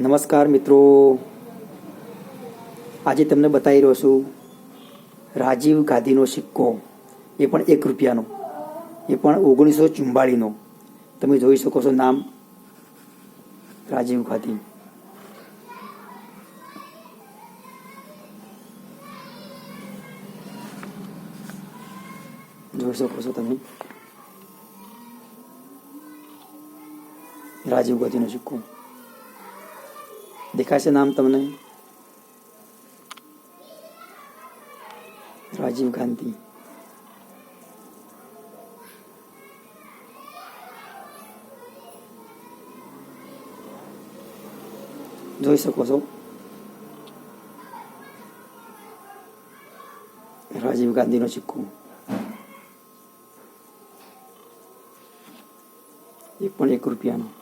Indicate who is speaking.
Speaker 1: નમસ્કાર મિત્રો. આજે તમને બતાવી રહ્યો છું રાજીવ ગાંધીનો સિક્કો. એ પણ એક રૂપિયાનો. એ પણ ઓગણીસો ચુમ્બાળીનો તમે જોઈ શકો છો નામ. રાજીવ ગાંધી. જોઈ શકો છો તમે. રાજીવ ગાંધીનો સિક્કો. દેખાય છે નામ તમને? રાજીવ ગાંધી. જોઈ શકો છો. રાજીવ ગાંધીનો સિક્કો. એ પણ એક રૂપિયાનો.